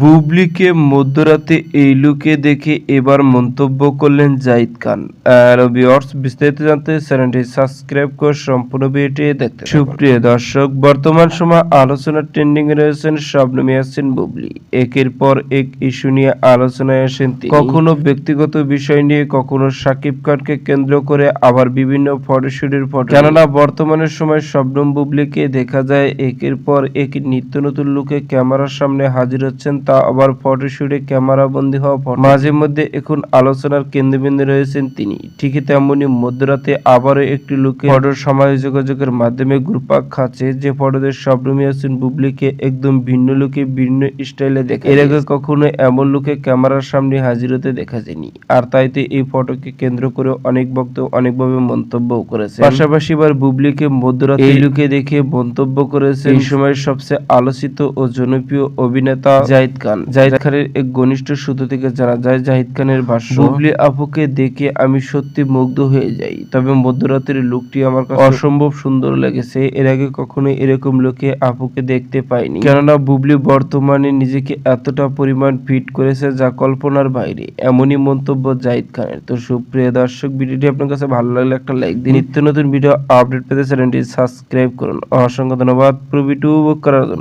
বুবলিকে মধ্যরাতে এই লুকে দেখে এবার মন্তব্য করলেন জাহিদ খান। বিস্তারিত জানতে চ্যানেলটি সাবস্ক্রাইব করে সম্পূর্ণ ভিডিওটি দেখতে সুপ্রিয় দর্শক, বর্তমান সময় আলোচনার ট্রেন্ডিং রয়েছেন স্বপ্নম ইয়াসিন বুবলি। একের পর এক ইস্যু নিয়ে আলোচনায় আসেন তিনি। কখনো ব্যক্তিগত বিষয় নিয়ে, কখনো সাকিব খানকে কেন্দ্র করে আবার বিভিন্ন ফটোশুটের ফটো। কেননা বর্তমানের সময় শবনম বুবলিকে দেখা যায়, একের পর এক নিত্য নতুন লুকে ক্যামেরার সামনে হাজির হচ্ছেন তা আবার ফটোশুটে ক্যামেরা বন্দী হওয়া photo। মাঝে মধ্যে এখন আলোচনার কেন্দ্রবিন্দু রয়েছেন তিনি। ঠিকই তেমনি মধ্যরাতে আবারও একটি লুকে ফটোর সমাজ যোগাযোগের মাধ্যমে গ্রুপাক খাচ্ছে, যে ফটোতে শবনম ইয়াসিন বুবলিকে একদম ভিন্ন লুকে, ভিন্ন স্টাইলে দেখে এর আগে কখনো এমন লুকে ক্যামেরার সামনে হাজির হতে দেখা যায়নি। আর তাইতে এই ফটোকে কেন্দ্র করে অনেক ভক্ত অনেকভাবে মন্তব্য করেছে পাশাপাশি এবার বুবলিকে মধ্যরাতে এই লুকে দেখে মন্তব্য করেছে এই সময় সবচেয়ে আলোচিত ও জনপ্রিয় অভিনেতা জাহিদ খান। জাহিদ খানের এক ঘনিষ্ঠ সূত্র থেকে জানা যায় জাহিদ খানের ভাষ্য বুবলি আপুকে দেখে আমি সত্যি মুগ্ধ হয়ে যাই তবে মধ্যরাতের লোকটি আমার কাছে অসম্ভব সুন্দর লেগেছে। এর আগে কখনো এরকম লোকে আপুকে দেখতে পাইনি। কেননা বুবলি বর্তমানে নিজেকে এতটা পরিমাণ ফিট করেছে যা কল্পনার বাইরে। এমনই মন্তব্য জাহিদ খানের। তো সুপ্রিয় দর্শক ভিডিওটি আপনার কাছে ভালো লাগলে একটা লাইক দিন। নিত্য নতুন ভিডিও আপডেট পেতে চ্যানেলটি সাবস্ক্রাইব করুন। অসংখ্য ধন্যবাদ। পুরো ভিডিও উপভোগ করার জন্য।